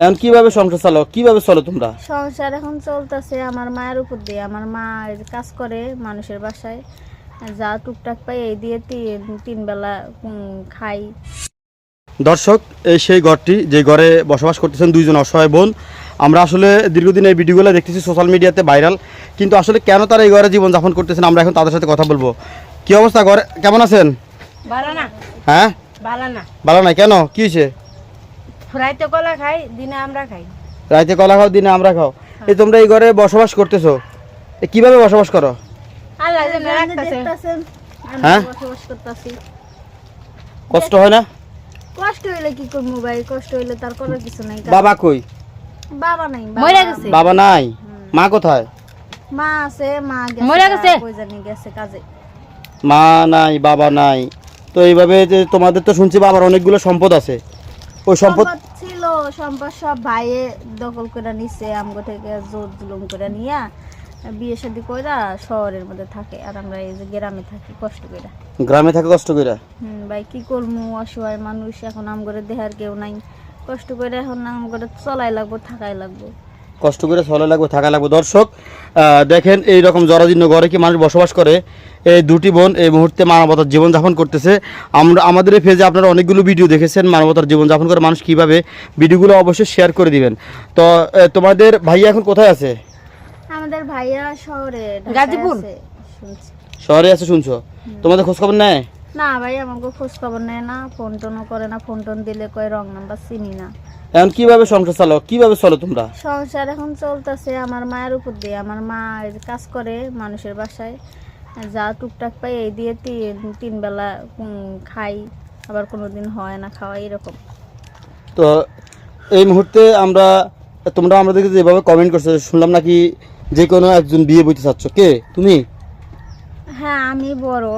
এখন কীভাবে সংসার চালো কীভাবে চলো তোমরা? সংসার এখন চলতেছে আমার মায়ের উপর দিয়ে। আমার মা কাজ করে মানুষের বাসায়। যা টুকটাক পাই এই দিয়ে তিন তিন বেলা খাই। দর্শক এই সেই ঘরটি যে ঘরে বসবাস করতেছেন দুইজন অসহায় বোন আমরা আসলে দীর্ঘদিন এই ভিডিওগুলো দেখতেছি সোশ্যাল মিডিয়াতে ভাইরাল কিন্তু আসলে কেন তারা এই ঘরে জীবনযাপন করতেছেন আমরা এখন তাদের সাথে কথা বলব। কি অবস্থা ঘরে? কেমন আছেন? না। হ্যাঁ? ভালো না। কেন? কি হয়েছে? ফ্রাইতে কলা খাই দিনে আমরা খাই। রাইতে কলা খাও দিনে আমরা খাও। এই তোমরা এই ঘরে বসবাস করতেছো? কীভাবে বসবাস করো? আল্লাহ যেন আপনি রাখতেছে। হ্যাঁ? বসবাস করতেছি। কষ্ট হয় না? কষ্ট হইলে কি করব ভাই? কষ্ট হইলে তার করার কিছু নাই। বাবা কই? বাবা নাই মরে গেছে। বাবা নাই? মা কোথায়? মা আছে মা মরে গেছে গেছে? কই জানি গেছে কাজে। মা নাই বাবা নাই। তো এইভাবে যে তোমাদের তো শুনছি বাবার অনেকগুলো সম্পদ আছে। ওই সম্পদ ছিল সম্পদ সব ভাইয়ে দখল করে নিছে আমগো থেকে জোর জুলুম করে নিয়া বিয়ে শাদি কইরা শহরের মধ্যে থাকে। আর আমরা এই যে গ্রামে থাকি কষ্ট কইরা। গ্রামে থাকে কষ্ট কইরা? হুম ভাই কি করব অসহায় মানুষ এখন আমগরে দেহার কেউ নাই। কষ্ট কইরা এখন আমগরে চলাই লাগবো থাকাই লাগবো। কষ্ট করে চলে লাগবে থাকা লাগবে। দর্শক দেখেন এই রকম জরাজীর্ণ ঘরে কি মানুষ বসবাস করে? এই দুটি বোন এই মুহূর্তে মানবতার জীবনযাপন করতেছে। আমরা আমাদের এই পেজে আপনারা অনেকগুলো ভিডিও দেখেছেন মানবতার জীবনযাপন করে মানুষ কীভাবে ভিডিওগুলো অবশ্যই শেয়ার করে দিবেন। তো তোমাদের ভাইয়া এখন কোথায় আছে? আমাদের ভাইয়া শহরে গাজীপুর? শহরে আছে শুনছো? তোমাদের খোঁজখবর নেয়? না ভাই আমাকে খোঁজ খবর নেয় না ফোন টোনও করে না ফোন টোন দিলে কয় রং নাম্বার চিনি না। এখন কীভাবে সংসার চালো কীভাবে চলো তোমরা? সংসার এখন চলতেছে আমার মায়ের উপর দিয়ে। আমার মা কাজ করে মানুষের বাসায়। যা টুকটাক পাই এই দিয়ে তিন তিন বেলা খাই। আবার কোনো দিন হয় না খাওয়া এরকম। তো এই মুহূর্তে আমরা তোমরা আমাদেরকে যেভাবে কমেন্ট করছ শুনলাম নাকি যে কোনো একজন বিয়ে বইতে চাচ্ছ। কে? তুমি? হ্যাঁ আমি বড়।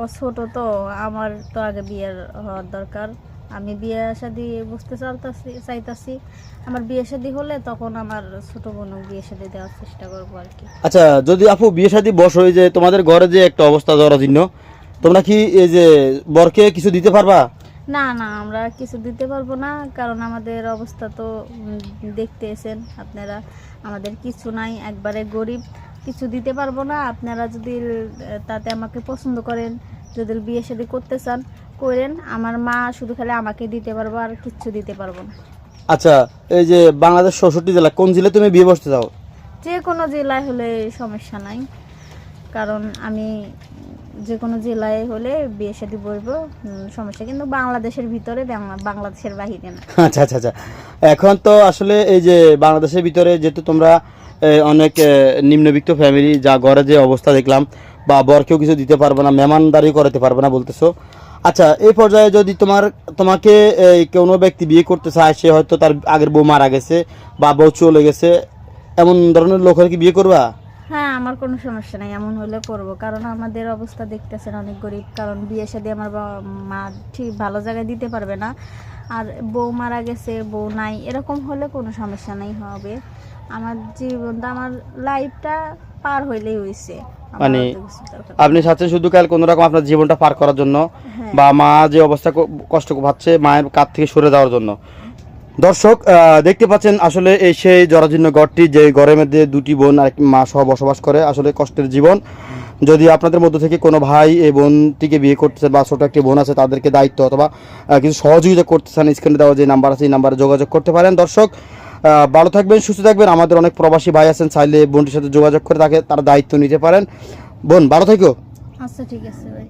ও ছোট তো আমার তো আগে বিয়ের হওয়ার দরকার। আমি বিয়ে শাদি বুঝতে চালতাছি চাইতাছি। আমার বিয়ে শাদি হলে তখন আমার ছোট বোনও বিয়ে শাদি দেওয়ার চেষ্টা করব আর কি। আচ্ছা যদি আপু বিয়ে শাদি বস হয়ে যে তোমাদের ঘরে যে একটা অবস্থা জরাজীর্ণ তোমরা কি এই যে বরকে কিছু দিতে পারবা? না না আমরা কিছু দিতে পারব না কারণ আমাদের অবস্থা তো দেখতে এসেন আপনারা। আমাদের কিছু নাই একবারে গরিব কিছু দিতে পারব না। আপনারা যদি তাতে আমাকে পছন্দ করেন যদি বিয়ে শাদি করতে চান করেন আমার মা শুধু খালি আমাকে দিতে পারব আর কিচ্ছু দিতে পারব না। আচ্ছা এই যে বাংলাদেশ চৌষট্টি জেলা কোন জেলায় তুমি বিয়ে বসতে চাও? যে কোনো জেলায় হলে সমস্যা নাই কারণ আমি যে কোনো জেলায় হলে বিয়ে শাদি বলব সমস্যা। কিন্তু বাংলাদেশের ভিতরে বাংলাদেশের বাহিরে না। আচ্ছা আচ্ছা আচ্ছা। এখন তো আসলে এই যে বাংলাদেশের ভিতরে যেহেতু তোমরা অনেক নিম্নবিত্ত ফ্যামিলি যা ঘরে যে অবস্থা দেখলাম বা বরকেও কিছু দিতে পারবে না মেহমানদারি করাতে পারবে না বলতেছো আচ্ছা এই পর্যায়ে যদি তোমার, তোমাকে কোনো ব্যক্তি বিয়ে করতে চায়, সে হয়তো তার আগের বউ মারা গেছে বা বউ চলে গেছে, এমন ধরনের লোকের কি বিয়ে করবা? হ্যাঁ আমার কোনো সমস্যা নাই, এমন হলে করব। কারণ আমাদের অবস্থা দেখতেছেন অনেক গরিব, কারণ বিয়ে শাদি আমার মা ঠিক ভালো জায়গায় দিতে পারবে না। আর বউ মারা গেছে, বউ নাই, এরকম হলে কোনো সমস্যা নাই, হবে। আমার জীবনটা, আমার লাইফটা পার হইলেই হয়েছে মানে। আপনি চাচ্ছেন শুধু কাল কোনো রকম আপনার জীবনটা পার করার জন্য হ্যাঁ। বা মা যে অবস্থা কষ্ট পাচ্ছে মায়ের কাছ থেকে সরে যাওয়ার জন্য দর্শক দেখতে পাচ্ছেন আসলে এই সেই জরাজীর্ণ গড়টি যে ঘরের মধ্যে দুটি বোন আর মা সহ বসবাস করে আসলে কষ্টের জীবন যদি আপনাদের মধ্য থেকে কোনো ভাই এই বোনটিকে বিয়ে করতেছে বা ছোট একটি বোন আছে তাদেরকে দায়িত্ব অথবা কিছু সহযোগিতা করতে চান স্ক্রিনে দেওয়া যে নাম্বার আছে এই নাম্বারে যোগাযোগ করতে পারেন দর্শক ভালো থাকবেন, সুস্থ থাকবেন। আমাদের অনেক প্রবাসী ভাই আছেন, চাইলে বোনটির সাথে যোগাযোগ করে তাকে, তার দায়িত্ব নিতে পারেন। বোন, ভালো থেকো। আচ্ছা ঠিক আছে